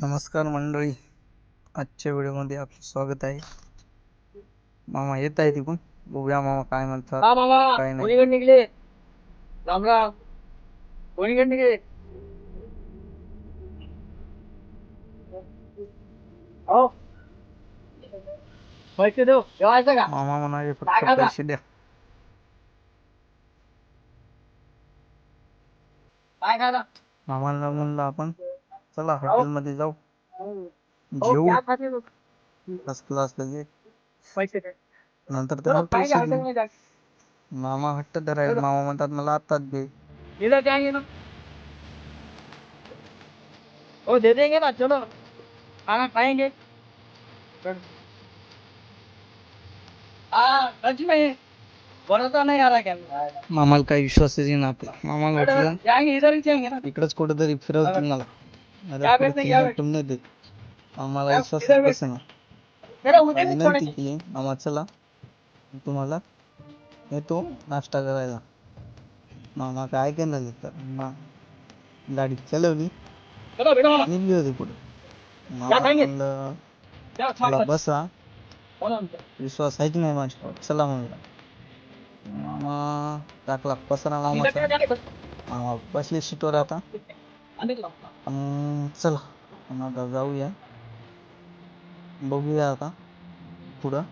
नमस्कार मंडळी. आजच्या व्हिडिओमध्ये आपलं स्वागत आहे. मामा येत आहे तिकून बघूया मामा काय म्हणतात काय नाही. निघले? राम राम कोणीकडे निघले? पैसे देऊ जेवायचं का? मामा म्हणाले फक्त? पैसे द्या. काय खायला मामाला म्हणलं आपण चला हो. हॉटेलमध्ये जाऊ. जेऊ? फर्स्ट क्लास लगे पैसे नंतर काय पैसे देऊ. मामा हट्ट धरायला मामा म्हणतात मला आताच दे. इधर जाएंगे ना. ओ दे देंगे ना चलो. खाना खाएंगे मामाला काही विश्वासच येईना आपला. मामाला वाटलं. इकडंच कुठेतरी फिरवतील मला. नाही देत. आम्हाला विश्वास. बसेना. विनंती केली. चला. तुम्हाला येतो नाश्ता करायला. मामा काय केलं तर गाडी चालवली. निघली होती पुढे. मामा? म्हणलं मला बसा? विश्वास आहे की नाही माझ्यावर चला म्हणलं. मामा टाकला पसरा मामाचा. मामा बसले सीटवर आता. अंदर चला आपण आता जाऊया. बघूया आता पुढं.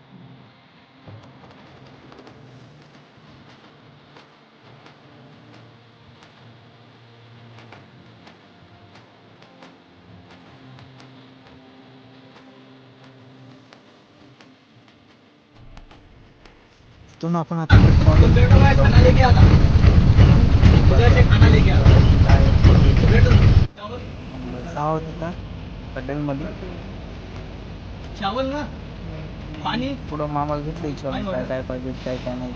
तिथून आपण आता तुम बैठो मैं खाना लेके आता बैठो जावं तिथं हॉटेलमध्ये चावल ना? पुढं मामाला घेतलं विचारून काय काय पाहिजे काय काय नाही.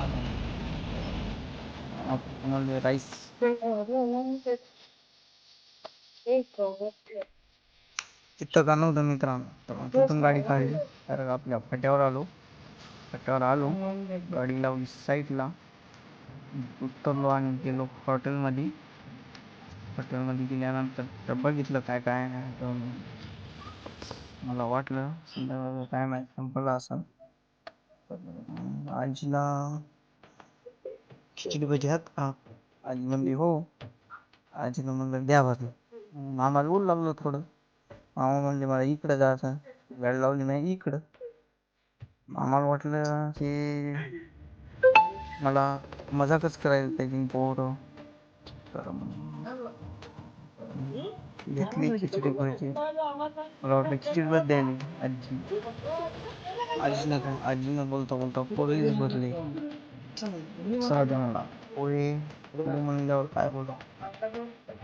म्हणले राईस तिथं का नव्हतं मित्रांनो? तर मग तिथून गाडी काढली. तर आपल्या फाट्यावर आलो. फाट्यावर आलो. गाडी लावली साईडला उतरलो आणि गेलो हॉटेलमध्ये हॉस्पिटलमध्ये गेल्यानंतर तर बघितलं काय काय नाही तर मला वाटलं संध्याकाळ काय नाही संपलं असं आजीला खिचडी भजी आहेत का? आजी म्हणली हो. आजीला म्हणलं द्या भरलं मामाला बोलू लागलं थोडं. मामा म्हणले मला इकडं जायचं वेळ लावली नाही इकडं. मामाला वाटलं की मला मजाकच करायला पाहिजे पोरं. तर मग घेतली खिचडी भजी. मला वाटलं खिचडी भजी द्यायली आजी. आजीनं काय आजीनं बोलता बोलता पोळीच भरली. साधारणला पोळी पोळी म्हणल्यावर काय बोलू?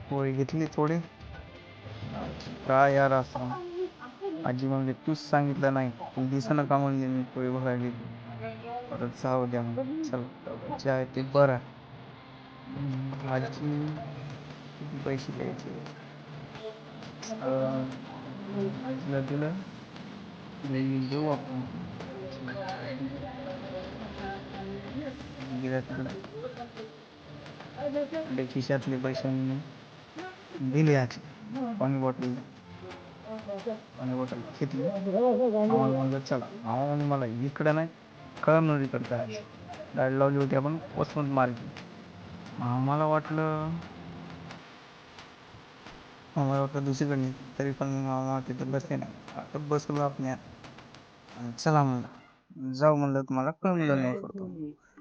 पोळी घेतली थोडी. काय यार असं? आजी म्हणली तूच सांगितलं नाही. तू दिसणं का म्हणली मी पोळी भरायला. परत जाऊ द्या मग चल जे आहे ते बरं आजी पैसे द्यायचे? नदीला देऊ आपण गेल्या खिशातले पैसे दिले आज पाणी बॉटल पाणी बॉटल घेतली आम्हाला म्हणलं चला आम्हाला मला इकडं नाही कळमनुरी करता गाडी लावली होती आपण वसमत मार्गी आम्हाला वाटलं आम्हाला वाटलं दुसरीकडे तरी पण मामा तिथं बसले नाही. आता बसलो आपण चला म्हणलं. जाऊ म्हणलं तुम्हाला कळमलं नाही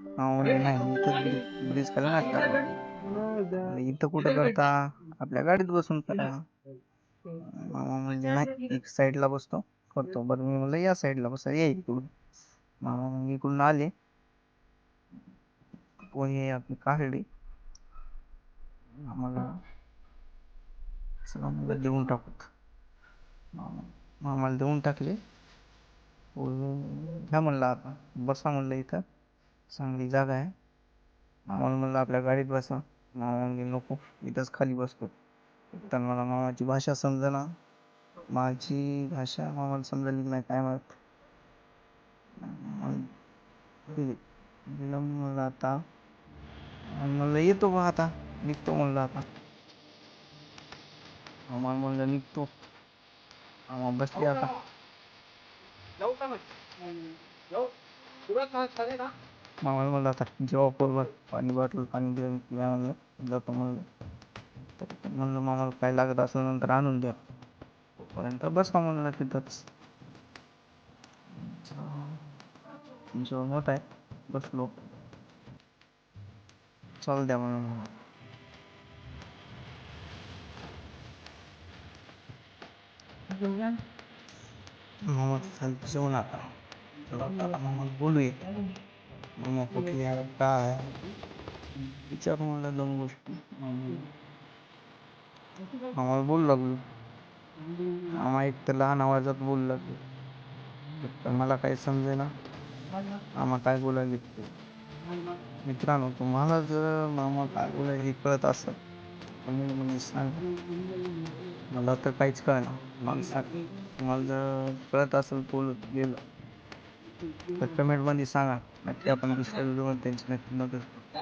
मामा म्हणले नाही इथं ब्रिज खाली करा इथं कुठं करता? आपल्या गाडीत बसून करा. मामा म्हणजे नाही एक साईडला बसतो. करतो. बरं मी म्हणलं या साईडला बसा. या इकडून. मामा मग इकडून आले. पोहे आपली काढली आम्हाला चला म्हणलं देऊन टाकूत. मामा मामाला देऊन टाकले. घ्या म्हणलं आता बसा म्हणलं इथं. चांगली जागा आहे. मामाला म्हणलं आपल्या गाडीत बसा. मामा म्हणले नको इथंच खाली बसतो. तर मला मामाची भाषा समजेना. माझी भाषा मामाला समजली नाही काय माहीत. मग म्हणलं आता. म्हणलं येतो बा आता. निघतो म्हणलं आता. मामा म्हणलं निघतो मामा बसली आता जाऊ का मग जाऊ मग म्हणलं आता जेव्हा पोरवर पाणी बॉटल पाणी म्हणलं जातो म्हणलं तर म्हणलं मामाला काय लागत असेल नंतर आणून द्या तोपर्यंत बसा म्हणलं तिथंच जेवण होत आहे बसलो चाल द्या म्हणून मामा खाली जेवण आता तर आता मामा बोलूया मामा कुठली आहे काय विचार मला दोन गोष्टी मामाला बोलू लागलो मामा एक तर लहान आवाजात बोलू लागलो तर मला काही समजेना मामा काय बोलायला मित्रांनो तुम्हाला जर मामा काय बोलायले हे कळत असत तुम्ही म्हणजे मला तर काहीच कळना. मला सांग. मला जर कळत असेल बोल गेलं. तर कमेंटमध्ये सांगा. नक्की आपण दुसऱ्या व्हिडिओवर त्यांची नक्की मदत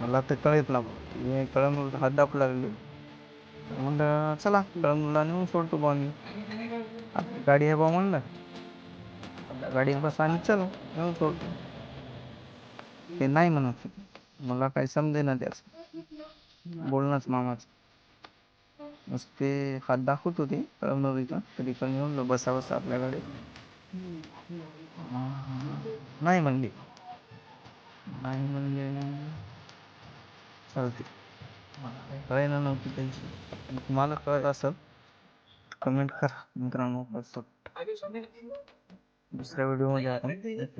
मला तर कळत ना मी कळमूला हात दाखवू लागले. मग चला. कळमूला नेऊन सोडतो बा मी. आपली गाडी आहे बा म्हणलं. गाडी बस आणि चलो. नेऊन सोडतो. ते नाही म्हणत. मला काही समजे ना त्याचं. बोलणंच मामाचं. नुसते हात दाखवत होते कळमनुरीचा तरी पण येऊन बसा बसा आपल्याकडे. नाही म्हणली. नाही म्हणले. चालते कळेना नव्हती त्यांची. तुम्हाला कळत असेल कमेंट करा मित्रांनो असं. दुसऱ्या व्हिडिओमध्ये आपण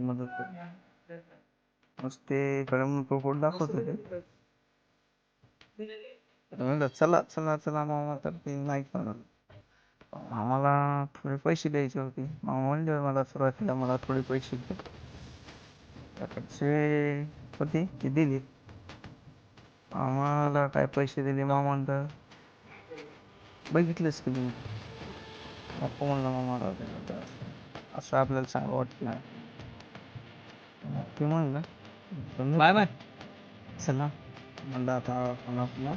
मदत करू. नुसते कळमूर पोपट दाखवत होते. म्हणलं चला चला चला मामा तर ते नाही करत. मामाला थोडे पैसे द्यायचे होते. मामा म्हणले मला सुरुवातीला मला थोडे पैसे दे. त्याकडचे होते ते दिले. आम्हाला काय पैसे दिले? मामा तर बघितलंच की तुम्ही नको म्हणलं मामाला असं आपल्याला चांगलं वाटत नाही ते म्हणलं बाय बाय. चला. म्हणलं आता आपण आपलं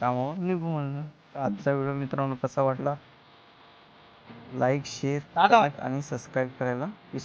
कामावर निघू म्हणलं. आजचा व्हिडिओ मित्रांनो कसा वाटला? Like share. आणि सबस्क्राईब करायला विसरू